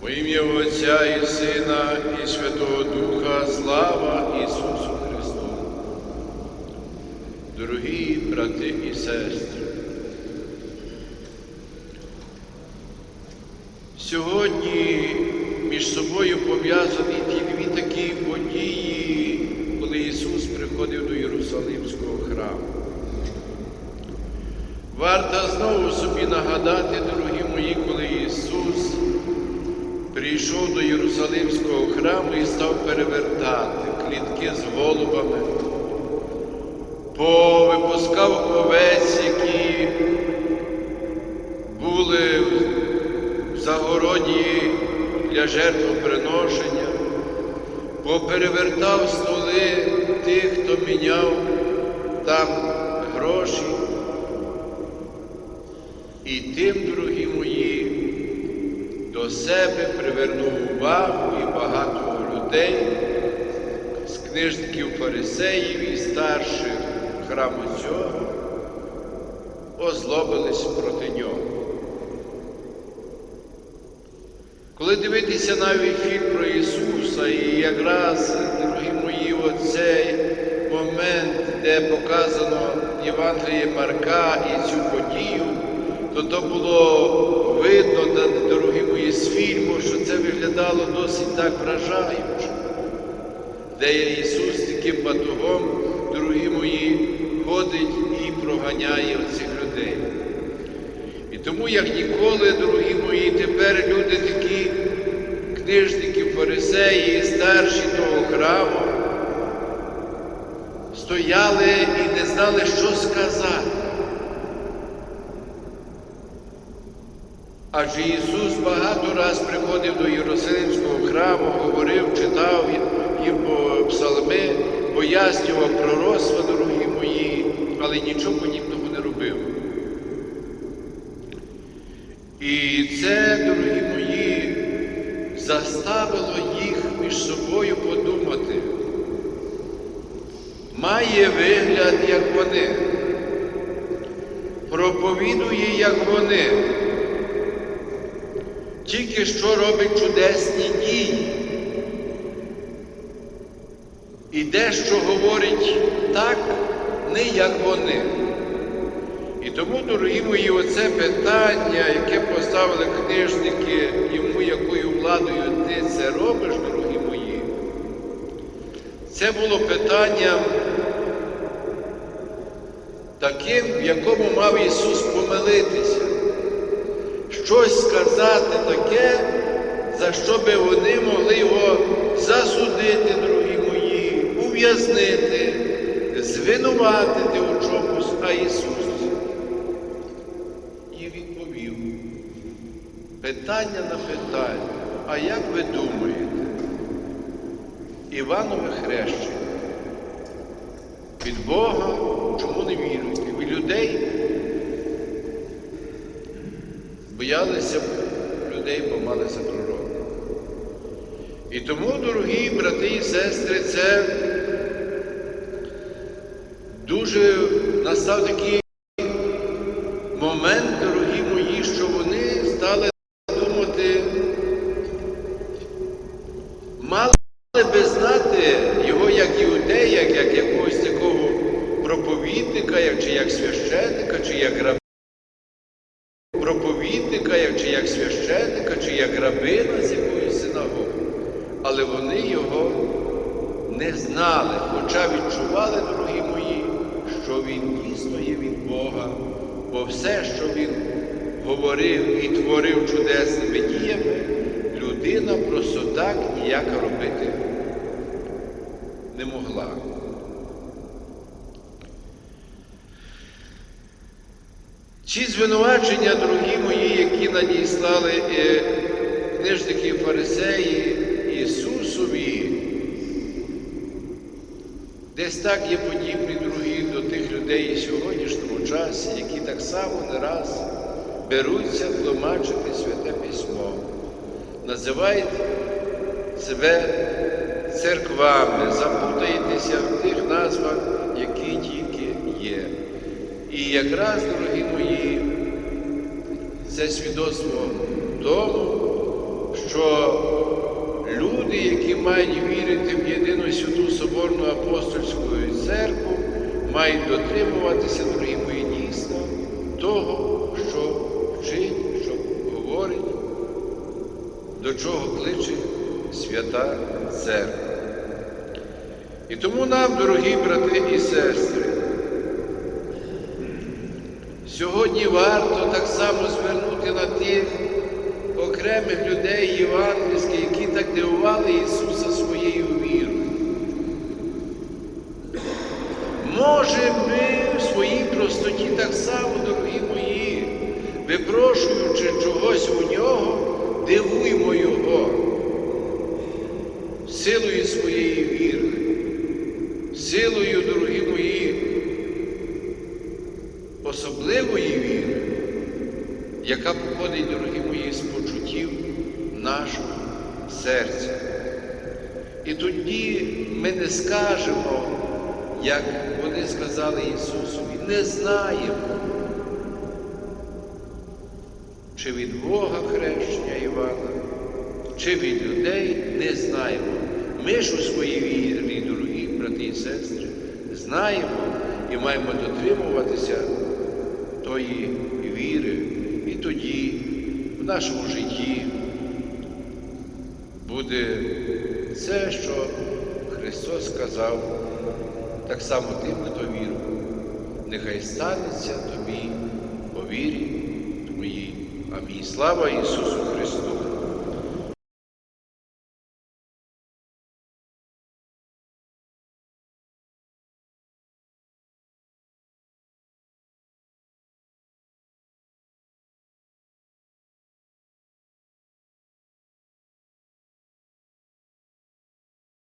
Во ім'я Отця і Сина, і Святого Духа, слава Ісусу Христу. Дорогі брати і сестри, сьогодні між собою пов'язані ті дві такі події, коли Ісус приходив до Єрусалимського храму. Варто знову собі нагадати, дорогі мої, коли Ісус прийшов до Єрусалимського храму і став перевертати клітки з голубами, повипускав овець, які були в загороді для жертвоприношення, поперевертав столи тих, хто міняв там гроші. І тим, дорогі мої, до себе привернув увагу і багато людей з книжників фарисеїв і старших храму цього озлобились проти нього. Коли дивитися навіть фільм про Ісуса, і якраз, дорогі мої, оцей момент, де показано Євангеліє Марка і цю подію, то то було видно, та- дорогі фільму, що це виглядало досить так вражаюче, де Ісус таким батогом, дорогі мої, ходить і проганяє оцих людей. І тому, як ніколи, дорогі мої, тепер люди такі книжники, фарисеї, старші того храму, стояли і не знали, що сказати. Адже Ісус багато раз приходив до Єрусалимського храму, говорив, читав їм псалми, пояснював пророцтва, дорогі мої, але нічого подібного не робив. І це, дорогі мої, заставило їх між собою подумати. Має вигляд, як вони, проповідує, як вони, тільки що робить чудесні дії. І дещо говорить так, не як вони. І тому, дорогі мої, оце питання, яке поставили книжники йому, якою владою ти це робиш, дорогі мої, це було питанням таким, в якому мав Ісус помилитися, щось сказати таке, за що би вони могли його засудити, дорогі мої, ув'язнити, звинуватити у чомусь, а Ісус і відповів. Питання на питання. А як ви думаєте? Іванове хрещення від Бога чому не віруєте? Від людей боялися людей, бо малися за. І тому, дорогі брати і сестри, це дуже настав такий проповідника, чи як священника, чи як рабина з якоїсь синагоги. Але вони його не знали, хоча відчували, дорогі мої, що він дійсно є від Бога, бо все, що він говорив і творив чудесними діями, людина просто так ніяк робити не могла. Ці звинувачення, дорогі мої, які надіслали е, книжники фарисеї Ісусові, десь так є подібні другі до тих людей і сьогоднішньому часі, які так само не раз беруться тлумачити Святе Письмо, називають себе церквами, запутаєтеся в тих назвах, які тільки є. І якраз, дорогі мої, це свідоцтво тому, що люди, які мають вірити в єдину святу Соборну апостольську церкву, мають дотримуватися, дорогі мої, дійсно, того, що вчить, що говорить, до чого кличе свята церква. І тому нам, дорогі брати і сестри, сьогодні варто так само звернути на тих окремих людей євангельських, які так дивували Ісуса своєю вірою. Може, ми в своїй простоті так само, дорогі мої, випрошуючи чогось у нього, дивуємо Його силою своєї віри, силою, дорогі мої, особливої віри, яка походить, дорогі мої, з почуттів нашого серця. І тоді ми не скажемо, як вони сказали Ісусові, не знаємо, чи від Бога хрещення Івана, чи від людей не знаємо. Ми ж у своїй вірі, дорогі брати і сестри, знаємо і маємо дотримуватися тої віри. І тоді в нашому житті буде це, що Христос сказав, так само тим, хто вірив. Нехай станеться тобі по вірі твоїй. Амінь. Слава Ісусу Христу!